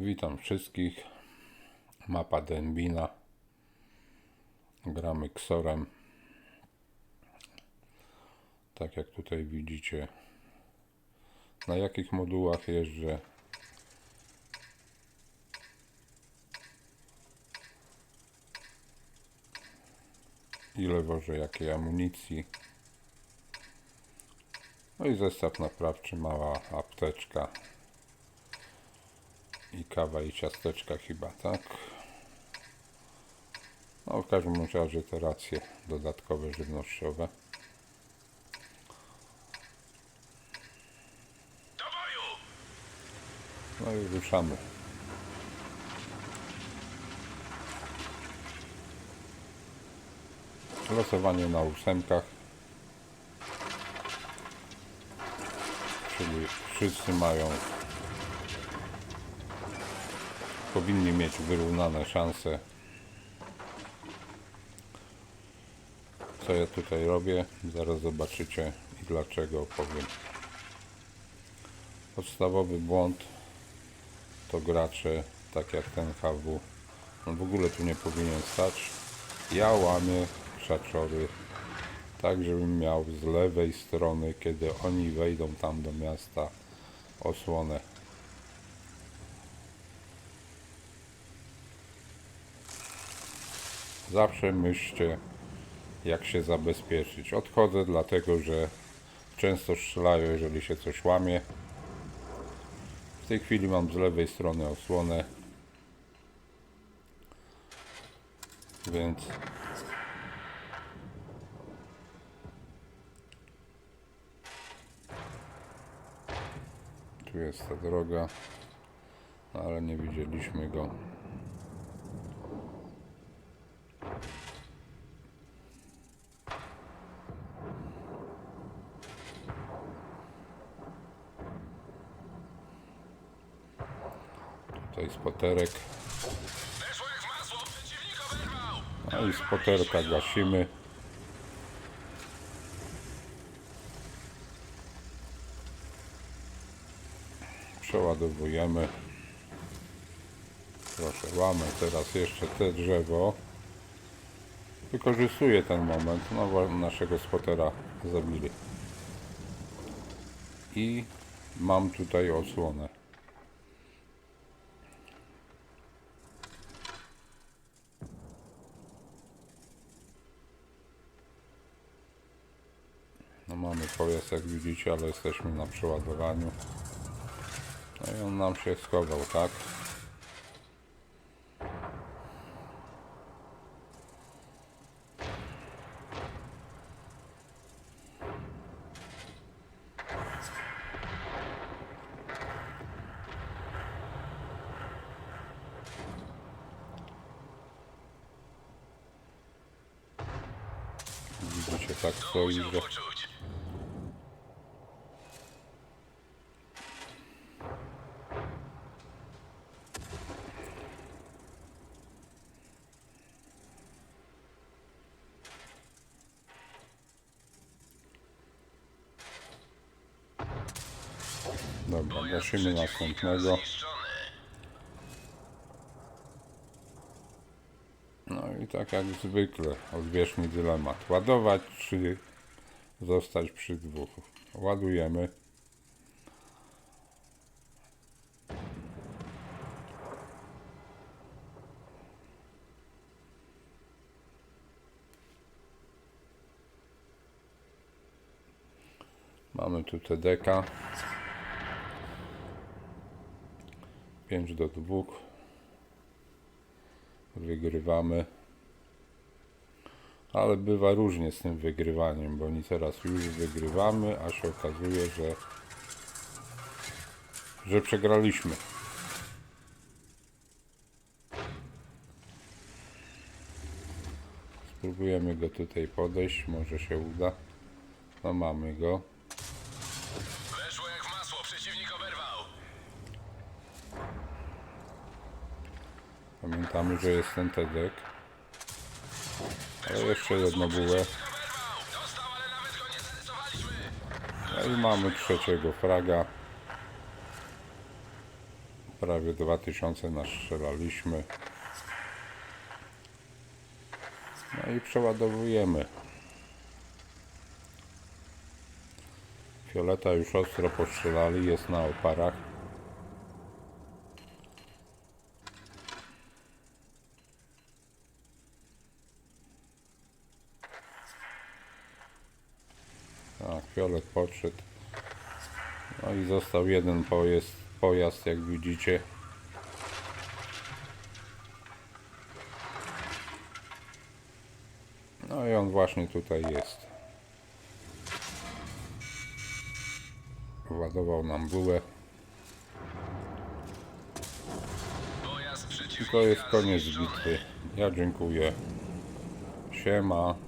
Witam wszystkich. Mapa Denbina. Gramy Ksorem. Tak jak tutaj widzicie. Na jakich modułach jeżdżę. Ile wożę jakiej amunicji. No i zestaw naprawczy, mała apteczka i kawa i ciasteczka chyba, tak? No w każdym razie te racje dodatkowe żywnościowe. No i ruszamy. Losowanie na ósemkach. Czyli wszyscy mają powinni mieć wyrównane szanse. Co ja tutaj robię? Zaraz zobaczycie i dlaczego powiem. Podstawowy błąd to gracze, tak jak ten HW, on w ogóle tu nie powinien stać. Ja łamię krzaczory tak, żebym miał z lewej strony, kiedy oni wejdą tam do miasta, osłonę. Zawsze myślcie, jak się zabezpieczyć. Odchodzę dlatego, że często strzelają, jeżeli się coś łamie. W tej chwili mam z lewej strony osłonę. Więc tu jest ta droga, ale nie widzieliśmy go. Masło, przeciwnik oberwał! No i spoterka gasimy. Przeładowujemy. Proszę, łamy teraz jeszcze te drzewo. Wykorzystuję ten moment. No, naszego spotera zabili. I mam tutaj osłonę. No mamy pojazd jak widzicie, ale jesteśmy na przeładowaniu. No i on nam się schował, tak? Widzicie, tak stoi, że... Dobra, gasimy następnego. No i tak jak zwykle, odbierz mi dylemat. Ładować czy zostać przy dwóch? Ładujemy. Mamy tu TDK. 5 do 2 wygrywamy. Ale bywa różnie z tym wygrywaniem, bo oni teraz już wygrywamy, a się okazuje, że że przegraliśmy. Spróbujemy go tutaj podejść, może się uda. No mamy go. Pamiętamy, że jest ten TEDek. Ale jeszcze jedno bułę. No i mamy trzeciego fraga. Prawie 2000 nastrzelaliśmy. No i przeładowujemy. Fioleta już ostro postrzelali, jest na oparach. Tak, fiolet podszedł. No i został jeden pojazd, pojazd jak widzicie. No i on właśnie tutaj jest. Władował nam bułę. I to jest koniec bitwy. Ja dziękuję. Siema.